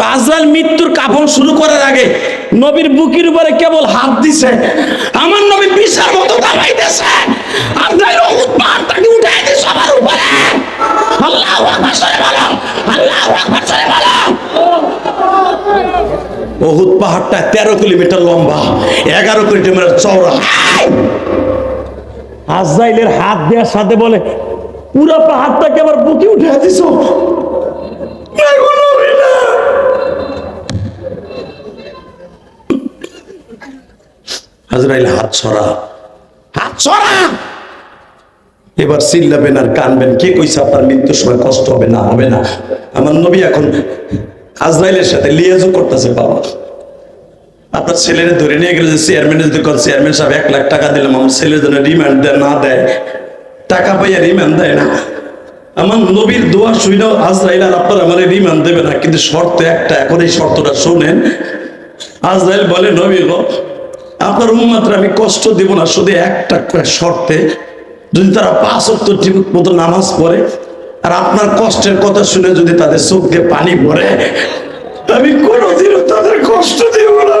তো আজরাইল মৃত্যুর কাফন শুরু করার আগে নবীর বুকের উপরে কেবল হাত দিছে। আমার নবী বিশাল মতো দাঁড়াইতেছে। আজরাইল পাহাড় তাকে উঠাই দিছে সবার উপরে। আল্লাহু আকবার সরে বলো। আল্লাহু আকবার সরে বলো। অহুদ পাহাড়টা তেরো কিলোমিটার লম্বা, এগারো কিলোমিটার চওড়া। আজরাইলের হাত দেওয়ার সাথে বলে, পুরো পাহাড়টাকে আবার বুকে উঠে দিছ। আজরাইল হাত ছড়া হাত ছড়া এবার চিল্লাবেন আর কানবেন। কে কইছে আপনার মৃত্যুর সময় কষ্ট হবে না হবে না? আমার নবী এখন আজরাইলের সাথে লিয়াজও করতেছে বাবা। আপনার ছেলেরা ধরে নিয়ে গেলে যে চেয়ারম্যানের যদি কোন চেয়ারম্যান সাহেব এক লাখ টাকা দিলাম, আমার ছেলের জন্য রিমান্ড দেয়, না দেয়, টাকা পাইয়া রিমান্ড দেয় না। আমার নবীর দোয়া শুইল, আজরাইল আর আপনার আমার রিমান্ড দেবে না, কিন্তু শর্ত একটা, এখন এই শর্তটা শোনেন। আজরাইল বলে, নবী গো আপনার উন্মাত্র আমি কষ্ট দিব না, শুধু একটা শর্তে, যদি তারা পাঁচ অক্ট ঠিক মতো নামাজ পড়ে, আর আপনার কষ্টের কথা শুনে যদি তাদের চোখ দিয়ে পানি পড়ে, আমি কোনোদিনও তাদের কষ্ট দিব না।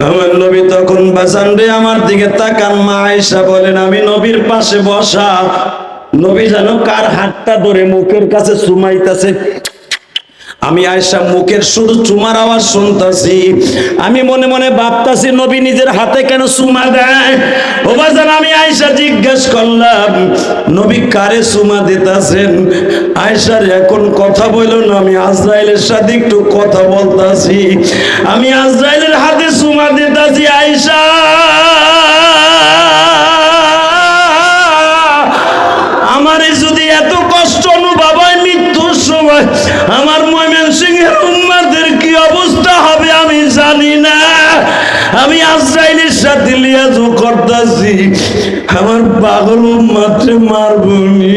আমার নবী তখন বাসান রে আমার দিকে তাকান, মা আয়েশা বলেন, আমি নবীর পাশে বসা নবী জানো কার হাতটা ধরে মুখের কাছে সুমাইতাছে? আমি আয়সা মুখের শুধু চুমার আওয়াজ শুনতাছি। আমি মনে মনে ভাবতাছি, নবী নিজের হাতে কেন চুমা দেয়? আমি আয়সা জিজ্ঞেস করলাম, নবী কারে চুমা দিতাছেন? আয়সার এখন কথা বলল না, আমি আজরাইলের সাথে একটু কথা বলতাছি। আমি আজরাইলের হাতে চুমা দিতাছি আয়সা আমি আজরাইলের সাথে লিয়াজু করতেছি। আমার পাগল উম্মাত্রে মারবনি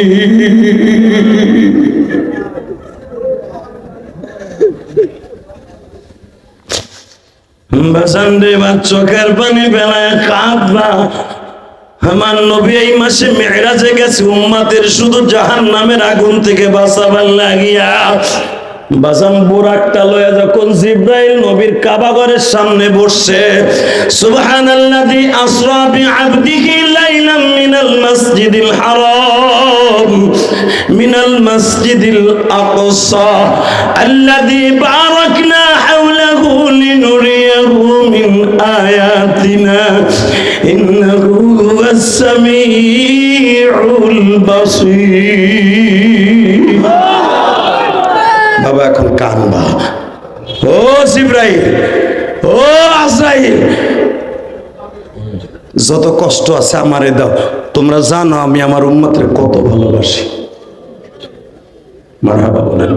বাসান্ডে বা চোখের পানি বেলায় কাঁদবা। আমার নবী এই মাসে মেহরাজে গেছে, উম্মাদের শুধু জাহান নামের আগুন থেকে বাঁচাবার লাগিয়া। বাজান বোরাকটা লয়া যখন জিব্রাইল নবীর কাবাগরের সামনে বসছে, সুবহানাল্লাযী আসরা বিআবদিহি লাইলাম মিনাল মাসজিদিল হারাম, মিনাল মাসজিদিল আকসা, আল্লাযী বারাকনা হাওলাহু লিনুরিয়াহু মিন আয়াতিনা, ইন্নাহু হুয়াস সামিউল বাসীর। বাবা এখন কানবা ও জিব্রাইল, ও আজরাইল। যত কষ্ট আছে আমারে দাও। তোমরা জানো আমি আমার উম্মতের কত ভালোবাসি। মারহাবা বলেন।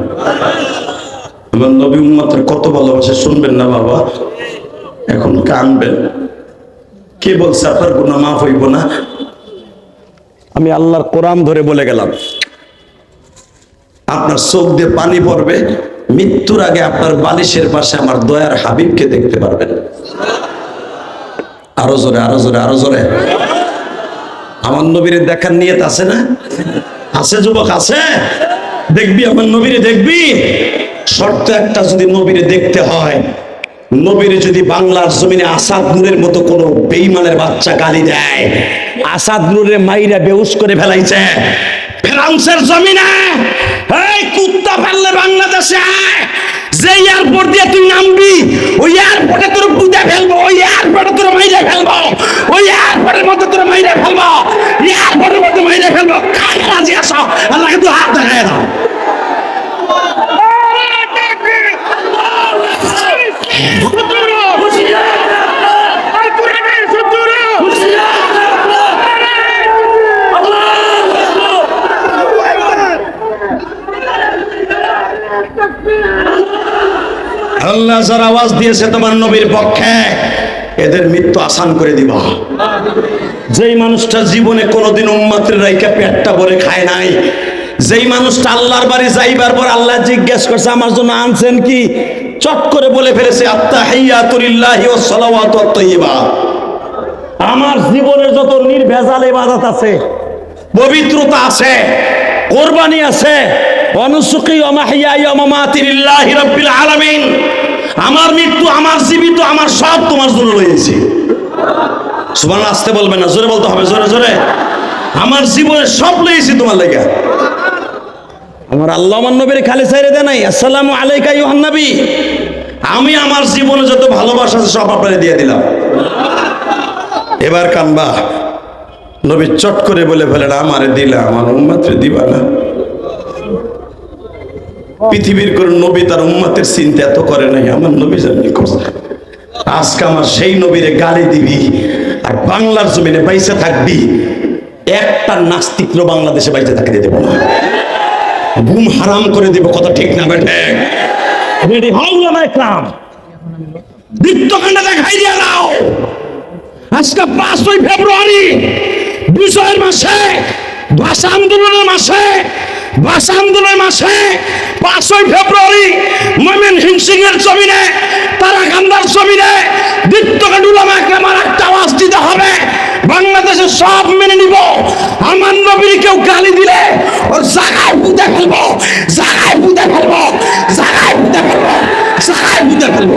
আমার নবী উম্মতের কত ভালোবাসে, শুনবেন না বাবা। এখন কানবেন। কে বলছে আপনার গুণা মাফ হইব না? আমি আল্লাহর কোরআন ধরে বলে গেলাম। আপনার চোখ দিয়ে পানি পড়বে, মৃত্যুর আগে আপনার বালিশের পাশে আমার দয়ার হাবিবকে দেখতে পারবেন। আরও জোরে আরও জোরে আরও জোরে। আমার নবীরে দেখার নিয়ত আছে না? আছে, যুবক, আছে। দেখবি, আমার নবীরে দেখবি। শর্ত একটা, যদি নবীরে দেখতে হয়, নবীরে যদি বাংলার জমিনে আসাদ নূরের মতো কোন বেইমানের বাচ্চা গালি দেয়, আসাদ নূরের মাইরা বেউস করে ফেলাইছে ফ্রান্সের জমিনে, এই কুত্তা পারলে বাংলাদেশে যে এয়ারপোর্ট দিয়ে তুই নামবি, ওই এয়ারপোর্টে তোর পুঁতে ফেলব, ওই এয়ারপোর্টে তোর মাইরে ফেলব, ওই এয়ারপোর্টের মধ্যে তোর মাইরে ফেলব এয়ারপোর্টের মধ্যে মাইরে ফেলব। কাকে রাজি আসো? আল্লাহকে তুই হাত দেখায় দাও। আল্লাহ যার আওয়াজ দিয়েছে তোমার নবীর পক্ষে, এদের মৃত্যু আসান করে দিবা। যেই মানুষটা জীবনে কোনোদিন উম্মাতের রাইকা পেটটা ভরে খায় নাই, যেই মানুষটা আল্লাহর বাড়ি যাইবার পর আল্লাহ জিজ্ঞেস করছে, আমার জন্য আনছেন কি? চট করে বলে ফেলেছে আমার জীবনের যত নির্ভেজাল ইবাদত আছে, পবিত্রতা আছে, কোরবানি আছে আমার মৃত্যু, আমার জীবিত, আমার সব তোমার জন্য রয়েছে। সুবহানাল্লাহ, আসতে বলবেন না, জোরে বলতে হবে, জোরে জোরে। আমার জীবনে সব লয়েছি তোমার লেগে। আমার আল্লাহ নবীর খালি ছাইরে দেয় নাই, আসসালামু আলাইকা ইউহান নবী। আমি আমার জীবনে যত ভালোবাসা আছে সব আপনারে দিয়ে দিলাম। এবার কানবা, নবী চট করে বলে ফেলেন, আমারে দিলা, আমার উম্মাত্রে দিবা না। পৃথিবীর কোন নবী তার উম্মাতের চিন্তা এত করে নাই, আমার নবী জানি করছে। আজকে আমার সেই নবীরে গালি দিবি আর বাংলার জমিনে বাইসে থাকবি, একটা নাস্তিক্র বাংলাদেশে বাইসে থাকতে দেবো না। ঘুম হারাম করে দিব, কথা ঠিক না বেঠে রেডি হও না ইকরাম। বৃত্তকাণ্ড দেখাই দিয়ে দাও। আজকে পাঁচই ফেব্রুয়ারি, বিজয়ের মাসে ভাষা আন্দোলনের মাসে ভাষা আন্দোলনের মাসে পাঁচই ফেব্রুয়ারি ময়মেন হিংসিং এর জমিনে তারা গান্ধার জমিনে দীপ্তকাণ্ড উলামাকে আমার একটা আওয়াজ দিতে হবে। বাংলাদেশে সব মেনে নিব। আমার নবীর কেউ গালি দিলে ওর জায়গায় পুঁতে ফেলব জায়গায় পুঁতে ফেলব জায়গায় পুঁতে ফেলব জায়গায় পুঁতে ফেলব।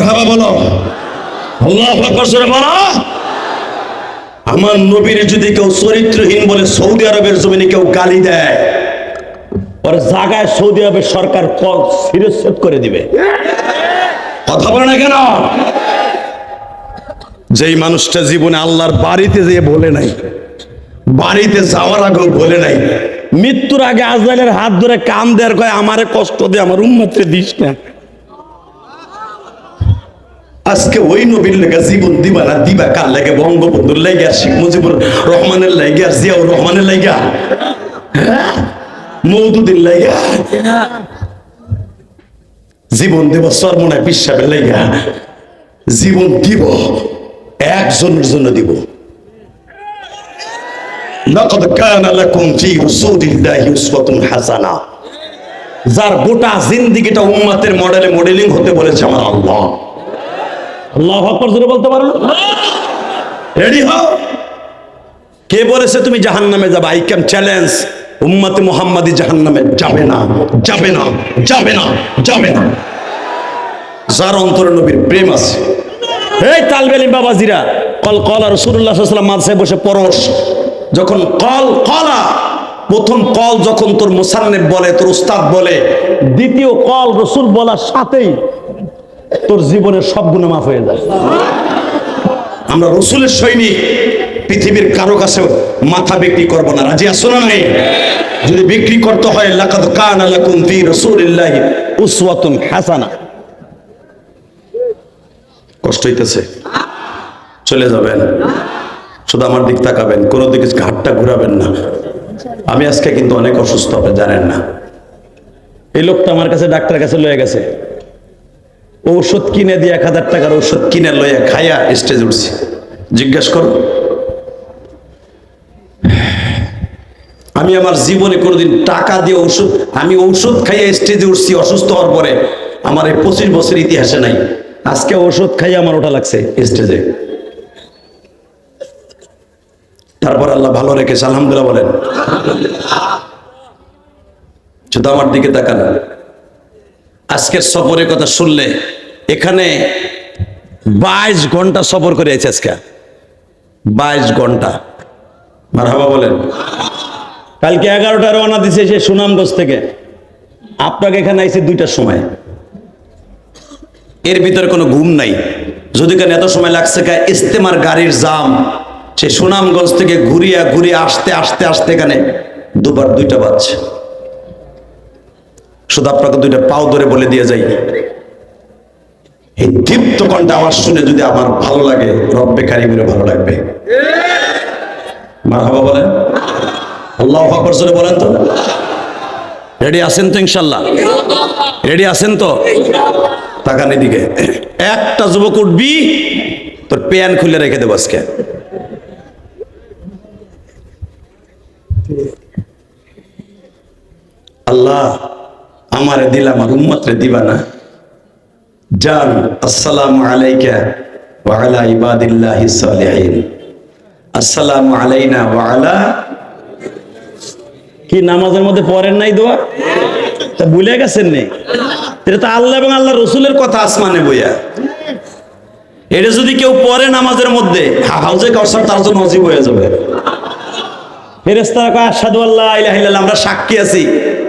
মারহাবা বলো। আমার নবীর যদি কেউ চরিত্রহীন বলে সৌদি আরবের জমিনে কেউ গালি দেয়, ওর জায়গায় সৌদি আরবের সরকার শিরচ্ছেদ করে দিবে। কথা বলে না কেন? যেই মানুষটা জীবনে আল্লাহর বাড়িতে যেয়ে বলে নাই, বাড়িতে যাওয়ার আগেও বলে নাই, মৃত্যুর আগে আজরাইলের হাত ধরে কান দেয়ার কয়, আমারে কষ্ট দে, আমার উম্মতরে দিস না। আজকে ওই নবীর লেগে জীবন দিবা না দিবা কার লাগে বঙ্গবন্ধুর লাগে আর শেখ মুজিবুর রহমানের লাগে আর জিয়াউর রহমানের লাগা মৌদুদের লাগা জীবন দেব সরমনায় বিশ্বাসের লাগা জীবন দিব একজনের জন্য দিব لقد كان لكم في رسول الله أسوة حسنة যার গোটা জিন্দিগিটা উম্মাতের মডেলে মডেলিং হতে বলেছে আমার আল্লাহ আল্লাহ আকবর জোরে বলতে পারো রেডি হও? কে বলেছে তুমি জাহান নামে যাবে? আই ক্যান চ্যালেঞ্জ উম্মতে মোহাম্মদী জাহান নামে যাবে না যাবে না যাবে না যাবে না। যার অন্তরে নবীর প্রেম আছে। এই তালবেলিম বাবাজিরা, কল কলা রসুল্লাহ সাল্লাম মাঝে বসে পরশ। যখন কল কলা, প্রথম কল যখন তোর মোসান্নেব বলে, তোর উস্তাদ বলে, দ্বিতীয় কল রসুল বলার সাথেই তোর জীবনের সব গুণ মাফ হয়ে যায়। আমরা রসুলের সৈনিক, পৃথিবীর কারও কাছে মাথা বিক্রি করব না। রাজি আসো না নাই? যদি বিক্রি করতে হয়, লাকাদ কানা লাকুম ফি রাসূলিল্লাহি উসওয়াতুন হাসানা। কষ্ট হইতেছে। চলে যাবেন। শুধু আমার দিক তাকাবেন, কোনো দিকে ঘাটটা ঘুরাবেন না। আমি আজকে কিন্তু অনেক অসুস্থ হবে, জানেন না। এই লোকটা আমার কাছে, ডাক্তারের কাছে লয়ে গেছে। ঔষধ কিনে দিয়ে এক হাজার টাকার ঔষধ কিনে লইয়া খাইয়া স্টেজ উঠছি। জিজ্ঞেস করো। আমি আমার জীবনে কোনোদিন টাকা দিয়ে ঔষধ আমি ঔষধ খাইয়া স্টেজে উঠছি, অসুস্থ হওয়ার পরে। আমার এই পঁচিশ বছর ইতিহাসে নাই। আজকে ঔষধ খাইয়া আমার ওটা লাগছে স্টেজে তারপর আল্লাহ ভালো রেখেছে, আলহামদুলিল্লাহ বলেন। শুধু আমার দিকে তাকান। আজকের সফরের কথা শুনলে এখানে বাইশ ঘণ্টা সফর করে আছে আজকে। বাইশ ঘণ্টা। মারহাবা বলেন। কালকে এগারোটা রওনা দিছে সে সুনামগঞ্জ থেকে। আপনাকে এখানে আইছে দুইটার সময়। এর ভিতরে কোনো ঘুম নাই। যদি কেন এত সময় লাগছে কা? ইস্তেমার গাড়ির জাম। সে সুনামগঞ্জ থেকে ঘুরিয়া ঘুরিয়ে আসতে আসতে আসতে এখানে দুবার দুইটা বাজছে। শুধু আপনাকে দুইটা পাও ধরে বলে দিয়ে যাই। এই দীপ্ত কণ্ঠে আওয়াজ শুনে যদি আমার ভালো লাগে, রব্বে কারিমেরও ভালো লাগবে। মারহাবা বলেন। আল্লাহ বলেন তো। রেডি আছেন তো ইনশাল্লাহ রেডি আছেন তো? তাকান এদিকে। একটা যুবক উঠবি, তোর প্যান খুলে রেখে দেবো আজকে। আল্লাহ আমারে দিলাম আর উম্মতরে দিবা না। জান, আসসালামু আলাইকা ওয়া আলা ইবাদিল্লাহি সালিহিন। আসসালামু আলাইনা ওয়া আলা কি, নামাজের মধ্যে পড়েন নাই দোয়া? তা ভুলে গেছেন নে? এটা তো আল্লাহ এবং আল্লাহ রসুলের কথা আসমানে বইয়া। এটা যদি কেউ পড়ে নামাজের মধ্যে হাউজে কাউসার তার জন্য নজিব হয়ে যাবে। ফেরেস্তারা কয় আসাদু আল্লাহ ইলাহা ইল্লাল্লাহ, আমরা সাক্ষী আছি।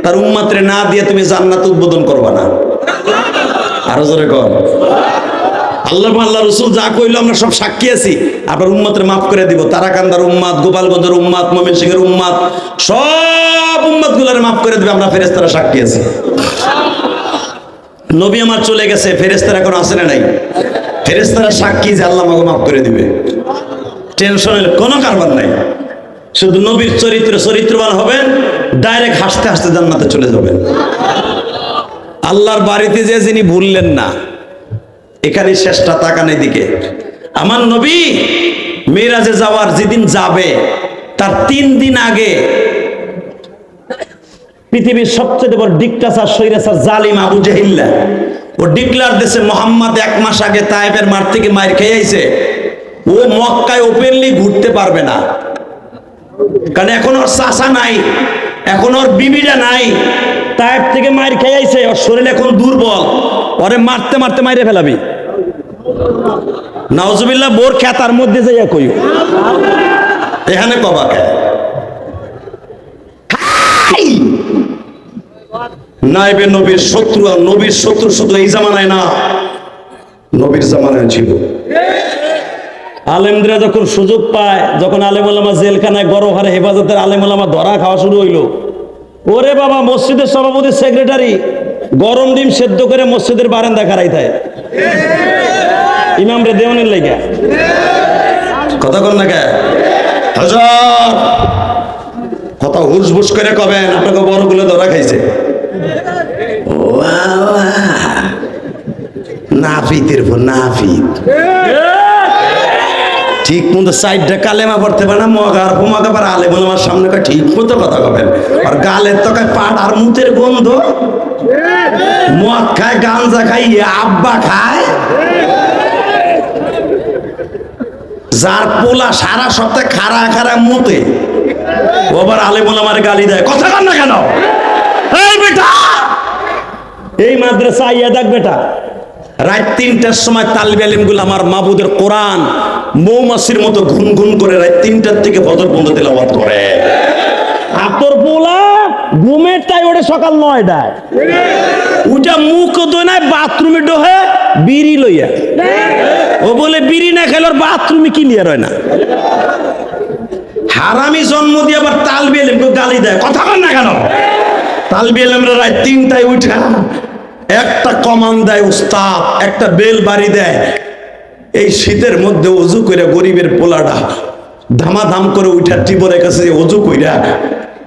তার উম্মাত্রে না দিয়ে তুমি জান্নাত উদ্বোধন করবা না। আরও জোরে কর। আল্লাহ আল্লাহ রসুল যা কইলো আমরা সব সাক্ষী আছি। আপনার উম্মাত্রে মাফ করে দিব। তারাকান্দার উম্মাদ গোপালগঞ্জের উম্মাদ মমিন সিংহের উম্মাদ সব উম্মাদ গুলারে মাফ করে দিবে আমরা ফেরেস্তারা সাক্ষী আছি। নবী আমার চলে গেছে ফেরেস্তারা এখন আসে না নাই? ফেরেস্তারা সাক্ষী যে আল্লাহ আমাকে মাফ করে দিবে। টেনশনের কোনো কারবার নাই। শুধু নবীর চরিত্র, চরিত্রবান হবেন ডাইরেক্ট হাসতে হাসতে জান্নাতে চলে যাবেন। আল্লাহর বাড়িতে যে যিনি ভুললেন না এখানে শেষটা তাকানের দিকে আমার নবী মেয়েরাজে যাওয়ার যেদিন যাবে, তার তিন দিন আগে পৃথিবীর সবচেয়ে বড় ডিকটাসার সৈরাসার জালিম আবু জাহিল্লা ও ডিক্লার দেশে মোহাম্মদ এক মাস আগে তাইবের মার থেকে মার খেয়ে আইছে। ও মক্কায় ওপেনলি ঘুরতে পারবে না। কারণ এখন ওর চাষা নাই, এখন ওর বিবিটা নাই। তাইপ থেকে মায়ের খেয়ে আইছে, ওর শরীর এখন দুর্বল। ওরে মারতে মারতে মাইরে ফেলাবি। নাউজুবিল্লাহ, বোর তার মধ্যে যাইয়া কইও। এখানে কবাকে নাইবে নবীর শত্রু, আর নবীর শত্রু শুধু এই জামানায় না, নবীর জামানায় ছিল। আলেমরা যখন সুযোগ পায় যখন আলেম আলামা জেলখানায় গরম হারে হেফাজতের আলেম আলামা ধরা খাওয়া শুরু হইল। ওরে বাবা মসজিদের সভাপতি সেক্রেটারি গরম ডিম সেদ্ধ করে মসজিদের বারান্দা খারাই থাকে ইমাম রে দেওয়ানের লাইগা কথা কন না কে? হাজার কথা হুস বুস করে কবেন আপনাকে বড়গুলো ধরা খাইছে। নাফিতের পর নাফিত। ঠিক মতো সাইডটা কালেমা পড়তে পারে না, মগ মগার ফোমাকে পারে আলে বলে আমার সামনে ঠিক মতো কথা কবেন। আর গালের তো কয় পাট আর মুতের গন্ধ। মদ খায়, গাঞ্জা খায় ইয়ে আব্বা খায়। যার পোলা সারা সপ্তাহে খারা খারা মুতে, ও আবার আলে বলে আমার গালি দেয়। কথা কন না কেন? এই বেটা! এই মাদ্রাসা আইয়া দেখ বেটা। রাত তিনটার সময় তালবে আলিমগুলো আমার মাবুদের কোরআন মৌমাছির মতো ঘুন ঘুন করে রাত তিনটার থেকে ফজর বন্ধ তেলাওয়াত করে। আতর পোলা ঘুমের টাই ওঠে সকাল নয়টায়। উঠা মুখ দোনায় বাথরুমে ডোহে বিড়ি লইয়া। ও বলে বিড়ি না খেলে ওর বাথরুমে ক্লিয়ার হয় না। হারামি জন্ম দিয়ে আবার তালবে আলিমকে গালি দেয়। কথা কন না কেন? তালবে আলিমরা রাত তিনটায় উঠা একটা কমান দেয় উস্তাদ, একটা বেল বাড়ি দেয়। এই শীতের মধ্যে উজু করে গরিবের পোলাটা ধামাধাম করে উঠা টিবরের কাছে উজু কইরা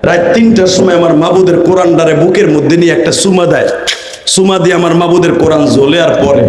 রাত তিনটার সময় আমার মাবুদের কোরআনটারে বুকের মধ্যে নিয়ে একটা সুমা দেয়। সুমা দিয়ে আমার মাবুদের কোরআন জ্বলে আর পরে